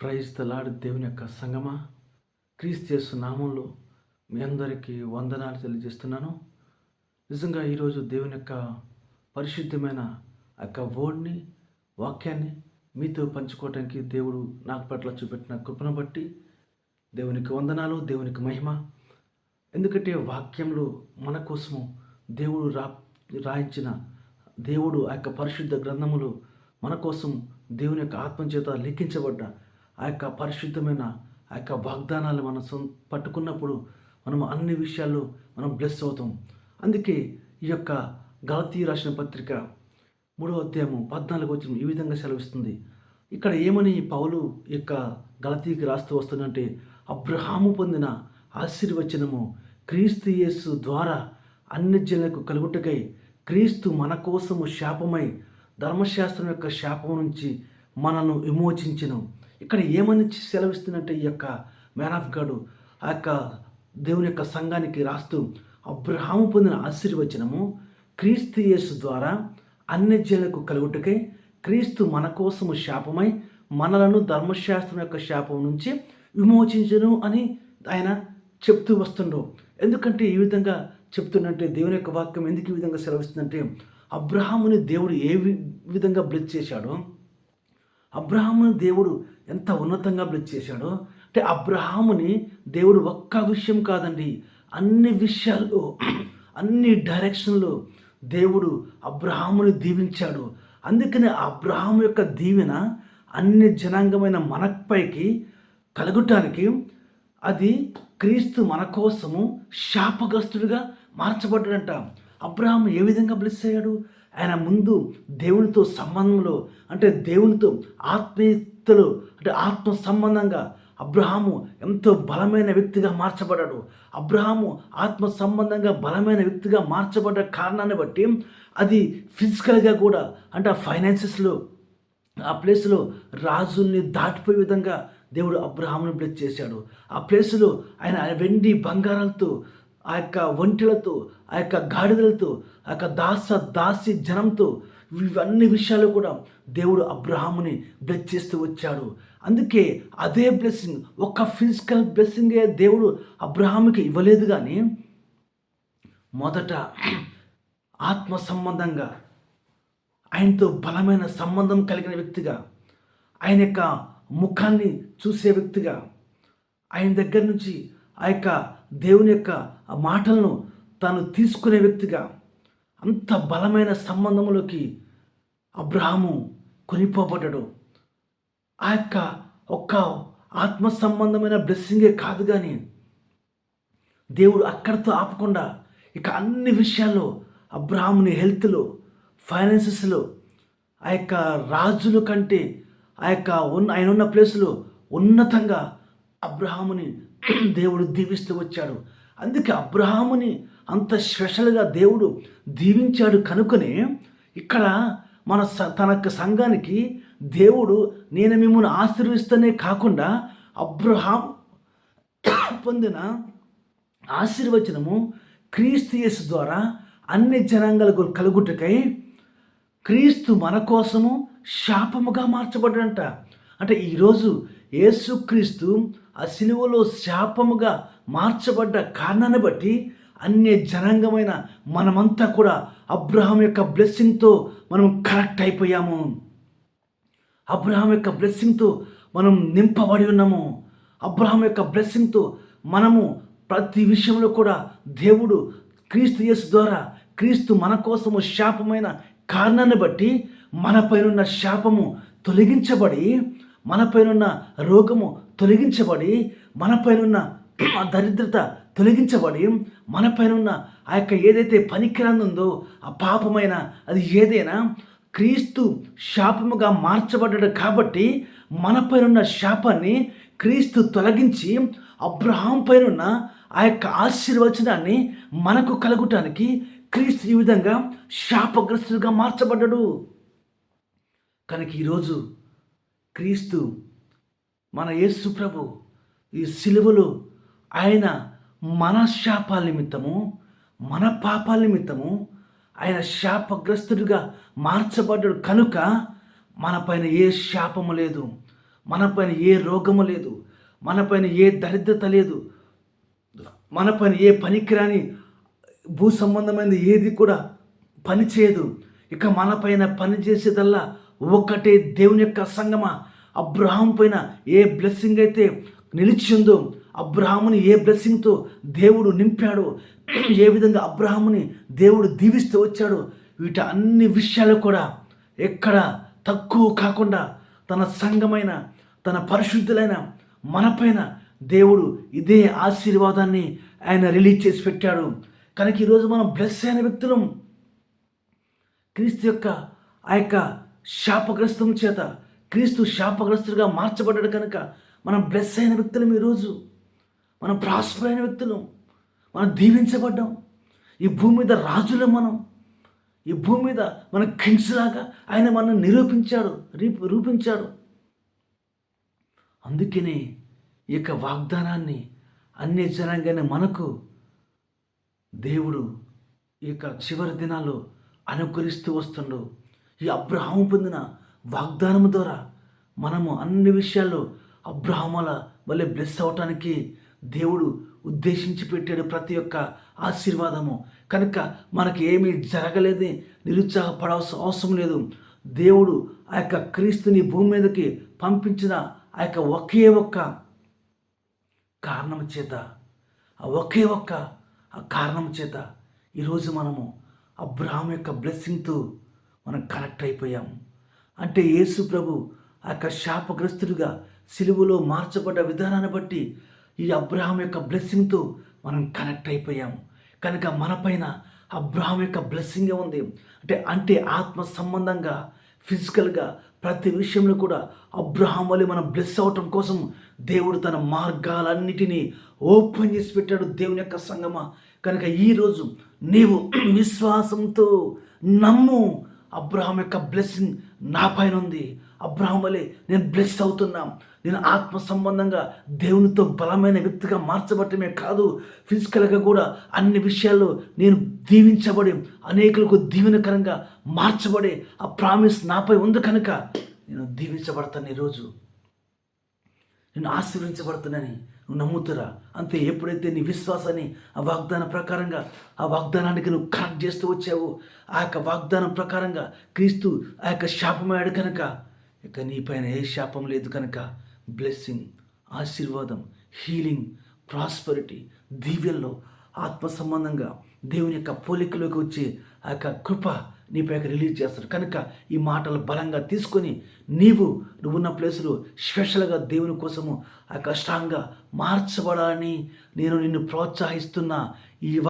Praise తలాడు దేవుని యొక్క సంగమా? క్రీస్తు నామంలో మీ అందరికీ వందనాలు తెలియజేస్తున్నాను. నిజంగా ఈరోజు దేవుని యొక్క పరిశుద్ధమైన ఆ యొక్క వర్డ్ని వాక్యాన్ని మీతో పంచుకోవటానికి దేవుడు నాకు పట్ల చూపెట్టిన కృపను బట్టి దేవునికి వందనాలు దేవునికి మహిమ. ఎందుకంటే వాక్యంలో మన కోసము దేవుడు రా రాయించిన దేవుడు ఆ యొక్క పరిశుద్ధ గ్రంథములు మన కోసం దేవుని యొక్క ఆత్మచేత లిఖించబడ్డ ఆ యొక్క పరిశుద్ధమైన ఆ యొక్క వాగ్దానాలు మనం సొం పట్టుకున్నప్పుడు మనం అన్ని విషయాల్లో మనం బ్లెస్ అవుతాం. అందుకే ఈ యొక్క గలతీ రాసిన పత్రిక మూడవ అధ్యాయము పద్నాలుగు వచ్చిన ఈ విధంగా సెలవిస్తుంది. ఇక్కడ ఏమని పౌలు ఈ యొక్క గలతీకి రాస్తూ వస్తుందంటే అబ్రహాము పొందిన ఆశీర్వచనము క్రీస్తు యేసు ద్వారా అన్ని జనులకు కలుగుటకై క్రీస్తు మన కోసము శాపమై ధర్మశాస్త్రం యొక్క శాపం నుంచి మనల్ని విమోచించను. ఇక్కడ ఏమని సెలవిస్తున్నట్టే ఈ యొక్క మ్యాన్ ఆఫ్ గాడు ఆ యొక్క దేవుని యొక్క సంఘానికి రాస్తూ అబ్రహాము పొందిన ఆశీర్వచనము క్రీస్తు యేసు ద్వారా అన్యజనులకు కలుగుటకై క్రీస్తు మన కోసము శాపమై మనలను ధర్మశాస్త్రం యొక్క శాపం నుంచి విమోచించను అని ఆయన చెప్తూ వస్తుండో. ఎందుకంటే ఈ విధంగా చెప్తుందంటే దేవుని యొక్క వాక్యం ఎందుకు ఈ విధంగా సెలవిస్తుందంటే అబ్రహాముని దేవుడు ఏ విధంగా బ్లెస్ చేశాడో? అబ్రహాముని దేవుడు ఎంత ఉన్నతంగా బ్లెస్ చేశాడో. అంటే అబ్రహాముని దేవుడు ఒక్క విషయం కాదండి. అన్ని విషయాల్లో అన్ని డైరెక్షన్లో దేవుడు అబ్రహాముని దీవించాడు. అందుకనే అబ్రహాము యొక్క దీవెన అన్ని జనాంగమైన మనపైకి కలగటానికి అది క్రీస్తు మన కోసము శాపగ్రస్తుడిగా మార్చబడ్డాడంట. అబ్రహాం ఏ విధంగా బ్లెస్ అయ్యాడు? ఆయన ముందు దేవునితో సంబంధంలో అంటే దేవునితో ఆత్మీయ వ్యక్తులు అంటే ఆత్మ సంబంధంగా అబ్రహాము ఎంతో బలమైన వ్యక్తిగా మార్చబడ్డాడు. అబ్రహాము ఆత్మ సంబంధంగా బలమైన వ్యక్తిగా మార్చబడ్డ కారణాన్ని బట్టి అది ఫిజికల్గా కూడా అంటే ఆ ఫైనాన్సెస్లో ఆ ప్లేస్లో రాజుల్ని దాటిపోయే విధంగా దేవుడు అబ్రహాముని బ్లెస్ చేశాడు. ఆ ప్లేస్లో ఆయన వెండి బంగారాలతో ఆ యొక్క ఒంటిలతో ఆ యొక్క గాడిదలతో ఆ యొక్క దాస దాసి జనంతో ఇవన్నీ విషయాలు కూడా దేవుడు అబ్రహాముని బ్లెస్ చేస్తూ వచ్చాడు. అందుకే అదే బ్లెస్సింగ్ ఒక్క ఫిజికల్ బ్లెస్సింగే దేవుడు అబ్రహాముకి ఇవ్వలేదు కానీ మొదట ఆత్మ సంబంధంగా ఆయనతో బలమైన సంబంధం కలిగిన వ్యక్తిగా ఆయన యొక్క ముఖాన్ని చూసే వ్యక్తిగా ఆయన దగ్గర నుంచి ఆ యొక్క దేవుని యొక్క మాటలను తాను తీసుకునే వ్యక్తిగా అంత బలమైన సంబంధములోకి అబ్రహాము కొనిపోబడ్డాడు. ఆ యొక్క ఒక్క ఆత్మ సంబంధమైన బ్లెస్సింగే కాదు కానీ దేవుడు అక్కడితో ఆపకుండా ఇక అన్ని విషయాల్లో అబ్రహాముని హెల్త్లో ఫైనాన్సెస్లో ఆ యొక్క రాజుల కంటే ఆ యొక్క ఉన్న ఆయన ఉన్న ప్లేస్లో ఉన్నతంగా అబ్రహాముని దేవుడు దీవిస్తూ వచ్చాడు. అందుకే అబ్రహాముని అంత స్పెషల్గా దేవుడు దీవించాడు కనుకనే ఇక్కడ మన స తన సంఘానికి దేవుడు నేను మిమ్మల్ని ఆశీర్విస్తూనే కాకుండా అబ్రహాం పొందిన ఆశీర్వచనము క్రీస్తు ద్వారా అన్ని జనాంగాలకు కలుగుటకై క్రీస్తు మన కోసము శాపముగా మార్చబడ్డంట అంటే ఈరోజు యేసుక్రీస్తు ఆ సిలువలో శాపముగా మార్చబడ్డ కారణాన్ని బట్టి అన్య జనాంగమైన మనమంతా కూడా అబ్రహం యొక్క బ్లెస్సింగ్తో మనం కరెక్ట్ అయిపోయాము. అబ్రహం యొక్క బ్లెస్సింగ్తో మనం నింపబడి ఉన్నాము. అబ్రహం యొక్క బ్లెస్సింగ్తో మనము ప్రతి విషయంలో కూడా దేవుడు క్రీస్తు యేసు ద్వారా క్రీస్తు మన కోసము శాపమైన కారణాన్ని బట్టి మనపైనున్న శాపము తొలగించబడి మనపైనున్న రోగము తొలగించబడి మనపైనున్న దరిద్రత తొలగించబడి మనపైనున్న ఆ యొక్క ఏదైతే పనికిరానుందో ఆ పాపమైన అది ఏదైనా క్రీస్తు శాపముగా మార్చబడ్డాడు కాబట్టి మనపైనున్న శాపాన్ని క్రీస్తు తొలగించి అబ్రహాం పైనున్న ఆ యొక్క ఆశీర్వచనాన్ని మనకు కలగటానికి క్రీస్తు ఈ విధంగా శాపగ్రస్తుడిగా మార్చబడ్డాడు. కనుక ఈరోజు క్రీస్తు మన యేసు ప్రభు ఈ సిలువలో ఆయన మన శాపాల నిమిత్తము మన పాపాల నిమిత్తము ఆయన శాపగ్రస్తుడిగా మార్చబడ్డాడు. కనుక మన పైన ఏ శాపము లేదు మనపైన ఏ రోగము లేదు మనపైన ఏ దరిద్రత లేదు మనపైన ఏ పనికిరాని భూ సంబంధమైన ఏది కూడా పని చేయదు ఇక మనపైన పని చేసేదల్లా ఒక్కటే దేవుని యొక్క సంగమ? అబ్రహాం పైన ఏ బ్లెస్సింగ్ అయితే నిలిచిందో అబ్రహాముని ఏ బ్లెస్సింగ్తో దేవుడు నింపాడో ఏ విధంగా అబ్రహాముని దేవుడు దీవిస్తూ వచ్చాడో వీటి అన్ని విషయాలు కూడా ఎక్కడ తక్కువ కాకుండా తన సంఘమైన తన పరిశుద్ధులైన మనపైన దేవుడు ఇదే ఆశీర్వాదాన్ని ఆయన రిలీజ్ చేసి పెట్టాడు. కనుక ఈరోజు మనం బ్లెస్ అయిన వ్యక్తులం క్రీస్తు యొక్క ఆ యొక్క శాపగ్రస్తం చేత క్రీస్తు శాపగ్రస్తుడిగా మార్చబడ్డాడు కనుక మనం బ్లెస్ అయిన వ్యక్తులం ఈరోజు. మనం ప్రాస్పర్ అయిన వ్యక్తులం. మనం దీవించబడ్డాం. ఈ భూమి మీద రాజులం మనం. ఈ భూమి మీద మన కింగ్స్ లాగా ఆయన మనం నిరూపించాడు రూపించాడు. అందుకనే ఈ యొక్క వాగ్దానాన్ని అన్ని జనంగానే మనకు దేవుడు ఈ యొక్క చివరి దినాల్లో అనుకరిస్తూ వస్తుండు. ఈ అబ్రహాము పొందిన వాగ్దానం ద్వారా మనము అన్ని విషయాల్లో అబ్రహాముల వల్లే బ్లెస్ అవటానికి దేవుడు ఉద్దేశించి పెట్టాడు ప్రతి ఒక్క ఆశీర్వాదము. కనుక మనకి ఏమీ జరగలేదు నిరుత్సాహపడాల్సిన అవసరం లేదు. దేవుడు ఆ యొక్క క్రీస్తుని భూమి మీదకి పంపించిన ఆ యొక్క ఒకే ఒక్క కారణం చేత ఆ ఒకే ఒక్క ఆ కారణం చేత ఈరోజు మనము అబ్రహాం యొక్క బ్లెస్సింగ్తో మనం కనెక్ట్ అయిపోయాం అంటే యేసు ప్రభు ఆ యొక్క శాపగ్రస్తుడిగా సిలువలో మార్చబడ్డ విధానాన్ని బట్టి ఈ అబ్రహాం యొక్క బ్లెస్సింగ్తో మనం కనెక్ట్ అయిపోయాం కనుక మనపైన అబ్రహాం యొక్క బ్లెస్సింగే ఉంది. అంటే అంటే ఆత్మ సంబంధంగా ఫిజికల్గా ప్రతి విషయంలో కూడా అబ్రహాం వల్ల మనం బ్లెస్ అవటం కోసం దేవుడు తన మార్గాలన్నిటినీ ఓపెన్ చేసి పెట్టాడు దేవుని యొక్క సంగమ. కనుక ఈరోజు నీవు విశ్వాసంతో నమ్ము అబ్రహం యొక్క బ్లెస్సింగ్ నా పైన ఉంది. అబ్రహం వలె నేను బ్లెస్ అవుతున్నాం. నేను ఆత్మ సంబంధంగా దేవునితో బలమైన వ్యక్తిగా మార్చబడటమే కాదు ఫిజికల్గా కూడా అన్ని విషయాల్లో నేను దీవించబడి అనేకులకు దీవెనకరంగా మార్చబడే ఆ ప్రామిస్ నాపై ఉంది కనుక నేను దీవించబడతాను ఈరోజు. నేను ఆశీర్వించబడుతున్నానని నువ్వు నమ్ముతురా? అంతే ఎప్పుడైతే నీ విశ్వాసాన్ని ఆ వాగ్దాన ప్రకారంగా ఆ వాగ్దానానికి నువ్వు కనెక్ట్ చేస్తూ వచ్చావు ఆ యొక్క వాగ్దానం ప్రకారంగా క్రీస్తు ఆ యొక్క శాపమయ్యాడు కనుక ఇక నీ పైన ఏ శాపం లేదు కనుక బ్లెస్సింగ్ ఆశీర్వాదం హీలింగ్ ప్రాస్పరిటీ దీవెల్లో ఆత్మ సంబంధంగా దేవుని యొక్క పోలికలోకి వచ్చే ఆ యొక్క కృప నీపైకి రిలీజ్ చేస్తాడు. కనుక ఈ మాటలు బలంగా తీసుకొని నీవు నువ్వున్న ప్లేసులో స్పెషల్గా దేవుని కోసము ఆ కష్టంగా మార్చబడాలని నేను నిన్ను ప్రోత్సహిస్తున్న. ఈ